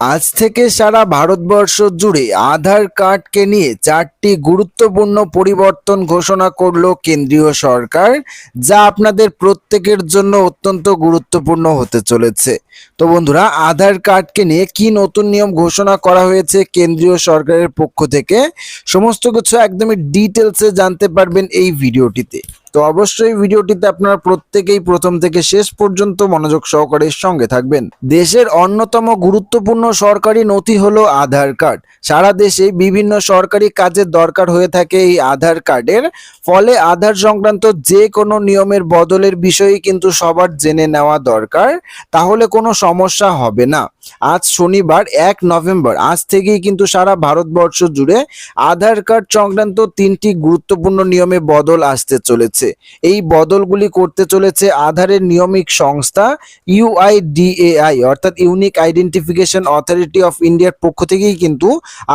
আজ থেকে সারা ভারতবর্ষ জুড়ে আধার কার্ডকে নিয়ে চারটি গুরুত্বপূর্ণ পরিবর্তন ঘোষণা করল কেন্দ্রীয় সরকার, যা আপনাদের প্রত্যেকের জন্য অত্যন্ত গুরুত্বপূর্ণ হতে চলেছে। তো বন্ধুরা, আধার কার্ডকে নিয়ে কি নতুন নিয়ম ঘোষণা করা হয়েছে কেন্দ্রীয় সরকারের পক্ষ থেকে, সমস্ত কিছু একদমই ডিটেলসে জানতে পারবেন এই ভিডিওটিতে। তো অবশ্যই ভিডিওটিতে আপনারা প্রত্যেকেই প্রথম থেকে শেষ পর্যন্ত মনোযোগ সহকারে সঙ্গে থাকবেন। দেশের অন্যতম গুরুত্বপূর্ণ সরকারি নথি হলো আধার কার্ড। সারা দেশে বিভিন্ন সরকারি কাজের দরকার হয়ে থাকে এই আধার কার্ডের। ফলে আধার সংক্রান্ত যে কোনো নিয়মের বদলের বিষয়ে কিন্তু সবার জেনে নেওয়া দরকার। তাহলে কোনো সমস্যা হবে না। আজ শনিবার এক নভেম্বর। আজ থেকেই কিন্তু সারা ভারতবর্ষ জুড়ে আধার কার্ড সংক্রান্ত তিনটি গুরুত্বপূর্ণ নিয়মে বদল আসতে চলেছে। এই বদলগুলি করতে চলেছে আধারের নিয়মিক সংস্থা ইউআইডিএআই অর্থাৎ ইউনিক আইডেন্টিফিকেশন অথরিটি অফ ইন্ডিয়ার পক্ষ থেকেই কিন্তু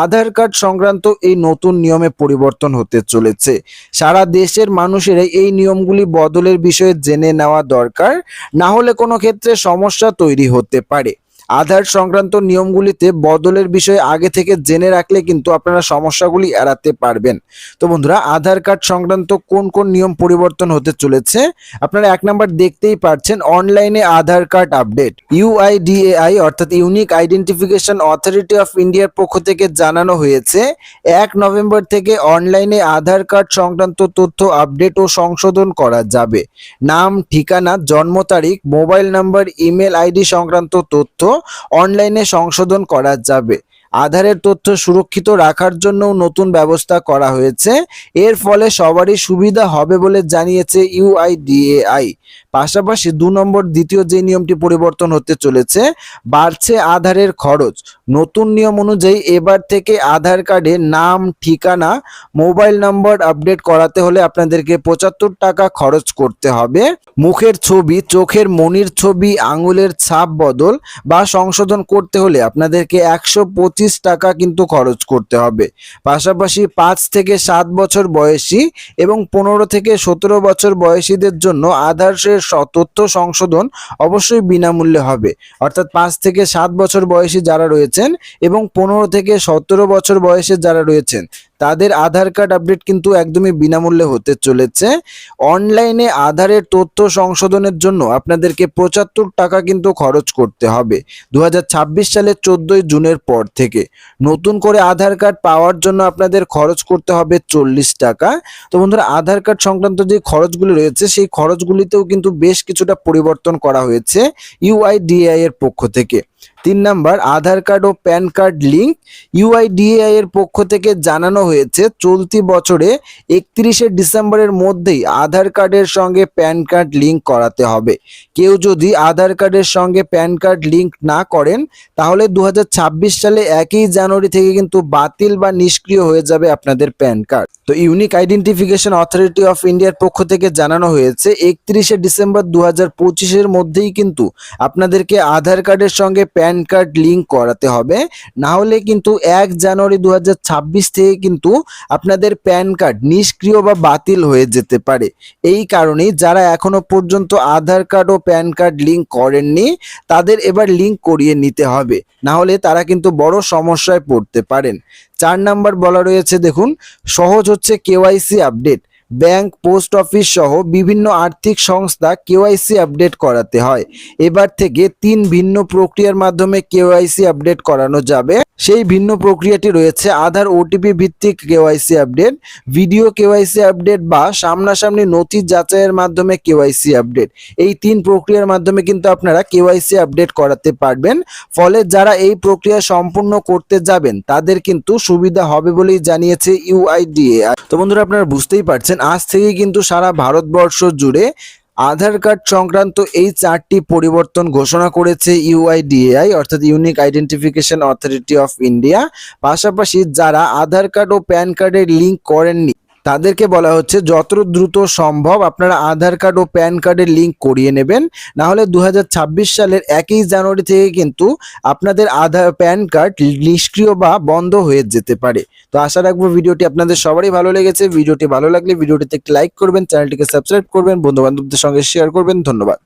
আধার কার্ড সংক্রান্ত এই নতুন নিয়মে পরিবর্তন হতে চলেছে। সারা দেশের মানুষেরাই এই নিয়মগুলি বদলের বিষয়ে জেনে নেওয়া দরকার। না হলে কোনো ক্ষেত্রে সমস্যা তৈরি হতে পারে। আধার সংক্রান্ত নিয়মগুলিতে বদলের বিষয়ে আগে থেকে জেনে রাখলে কিন্তু আপনারা সমস্যাগুলি এড়াতে পারবেন। তো বন্ধুরা, আধার কার্ড সংক্রান্ত কোন কোন নিয়ম পরিবর্তন হতে চলেছে? আপনারা এক নাম্বার দেখতেই পাচ্ছেন অনলাইনে আধার কার্ড আপডেট। ইউআইডিএআই অর্থাৎ ইউনিক আইডেন্টিফিকেশন অথরিটি অফ ইন্ডিয়ার পক্ষ থেকে জানানো হয়েছে, এক নভেম্বর থেকে অনলাইনে আধার কার্ড সংক্রান্ত তথ্য আপডেট ও সংশোধন করা যাবে। নাম, ঠিকানা, জন্ম তারিখ, মোবাইল নাম্বার, ইমেল আইডি সংক্রান্ত তথ্য অনলাইনে সংশোধন করা যাবে। আধারের তথ্য সুরক্ষিত রাখার জন্য নতুন ব্যবস্থা করা হয়েছে। এর ফলে সবারই সুবিধা হবে বলে জানিয়েছে ইউআইডিএআই। পাশাপাশি দু নম্বর দ্বিতীয় যে নিয়মটি পরিবর্তন হতে চলেছে, বাড়ছে আধারের খরচ। নতুন নিয়ম অনুযায়ী এবার থেকে আধার কার্ডে নাম, ঠিকানা, মোবাইল নম্বর আপডেট করাতে হলে আপনাদেরকে পঁচাত্তর টাকা খরচ করতে হবে। মুখের ছবি, চোখের মনির ছবি, আঙুলের ছাপ বদল বা সংশোধন করতে হলে আপনাদেরকে একশো পঁচিশ টাকা কিন্তু খরচ করতে হবে। পাশাপাশি পাঁচ থেকে সাত বছর বয়সী এবং পনেরো থেকে সতেরো বছর বয়সীদের জন্য আধারের তথ্য সংশোধন অবশ্যই বিনামূল্যে হবে। অর্থাৎ পাঁচ থেকে সাত বছর বয়সী যারা রয়েছেন এবং পনেরো থেকে সতেরো বছর বয়সে যারা রয়েছেন তাদের আধার কার্ড আপডেট কিন্তু একদমই বিনামূল্যে হতে চলেছে। অনলাইনে আধারের তথ্য সংশোধনের জন্য আপনাদেরকে পঁচাত্তর টাকা কিন্তু খরচ করতে হবে দু হাজার ছাব্বিশ সালের চোদ্দই জুনের পর থেকে। নতুন করে আধার কার্ড পাওয়ার জন্য আপনাদের খরচ করতে হবে চল্লিশ টাকা। তো বন্ধুরা, আধার কার্ড সংক্রান্ত যে খরচগুলি রয়েছে, সেই খরচগুলিতেও কিন্তু বেশ কিছুটা পরিবর্তন করা হয়েছে ইউআইডিআই এর পক্ষ থেকে। তিন নাম্বার, আধার কার্ড ও প্যান কার্ড লিঙ্ক ইউআইডিএআই এর পক্ষ থেকে জানানো হয়েছে, চলতি বছরে একত্রিশে ডিসেম্বরের মধ্যেই আধার কার্ডের সঙ্গে প্যান কার্ড লিঙ্ক করাতে হবে। কেউ যদি আধার কার্ডের সঙ্গে প্যান কার্ড লিঙ্ক না করেন, তাহলে দু হাজার ছাব্বিশ সালে একই জানুয়ারি থেকে কিন্তু বাতিল বা নিষ্ক্রিয় হয়ে যাবে আপনাদের প্যান কার্ড। তো ইউনিক আইডেন্টিফিকেশন অথরিটি অফ ইন্ডিয়ার পক্ষ থেকে জানানো হয়েছে, একত্রিশে ডিসেম্বর দু হাজার মধ্যেই কিন্তু আপনাদেরকে আধার কার্ডের সঙ্গে প্যান কার্ড লিঙ্ক করাতে হবে। না হলে কিন্তু এক জানুয়ারি দু হাজার ছাব্বিশ থেকে কিন্তু আপনাদের প্যান কার্ড নিষ্ক্রিয় বা বাতিল হয়ে যেতে পারে। এই কারণেই যারা এখনও পর্যন্ত আধার কার্ড ও প্যান কার্ড লিঙ্ক করেননি, তাদের এবার লিঙ্ক করিয়ে নিতে হবে। না হলে তারা কিন্তু বড় সমস্যায় পড়তে পারেন। চার নাম্বার বলা রয়েছে, দেখুন, সহজ হচ্ছে KYC update. Bank, post office সহ বিভিন্ন আর্থিক সংস্থা কেওয়াইসি আপডেট করাতে হয়। এবার থেকে তিন ভিন্ন প্রক্রিয়ার মাধ্যমে কেওয়াইসি আপডেট করানো যাবে। সেই ভিন্ন প্রক্রিয়াটি রয়েছে আধার ওটিপি ভিত্তিক KYC update, video KYC update বা সামনাসামনি নথি যাচাইয়ের মাধ্যমে কেওয়াইসি আপডেট। এই তিন প্রক্রিয়ার মাধ্যমে কিন্তু আপনারা কেওয়াইসি আপডেট করাতে পারবেন। ফলে যারা এই প্রক্রিয়া সম্পূর্ণ করতে যাবেন, তাদের কিন্তু সুবিধা হবে বলেই জানিয়েছে ইউআইডিএআই তো বন্ধুরা, আপনারা বুঝতেই পারছেন আজ থেকেই কিন্তু সারা ভারতবর্ষ জুড়ে আধার কার্ড সংক্রান্ত এই চারটি পরিবর্তন ঘোষণা করেছে ইউআইডিএআই, অর্থাৎ unique identification authority of India পাশাপাশি যারা আধার কার্ড ও প্যান কার্ডের লিঙ্ক করেননি তাদেরকে বলা হচ্ছে যত দ্রুত সম্ভব আপনারা আধার কার্ড ও প্যান কার্ডের লিঙ্ক করিয়ে নেবেন। না হলে দু হাজার ছাব্বিশ সালের একই জানুয়ারি থেকে কিন্তু আপনাদের আধার, প্যান কার্ড নিষ্ক্রিয় বা বন্ধ হয়ে যেতে পারে। তো আশা রাখব ভিডিওটি আপনাদের সবারই ভালো লেগেছে। ভিডিওটি ভালো লাগলে ভিডিওটিতে লাইক করবেন, চ্যানেলটিকে সাবস্ক্রাইব করবেন, বন্ধুবান্ধবদের সঙ্গে শেয়ার করবেন। ধন্যবাদ।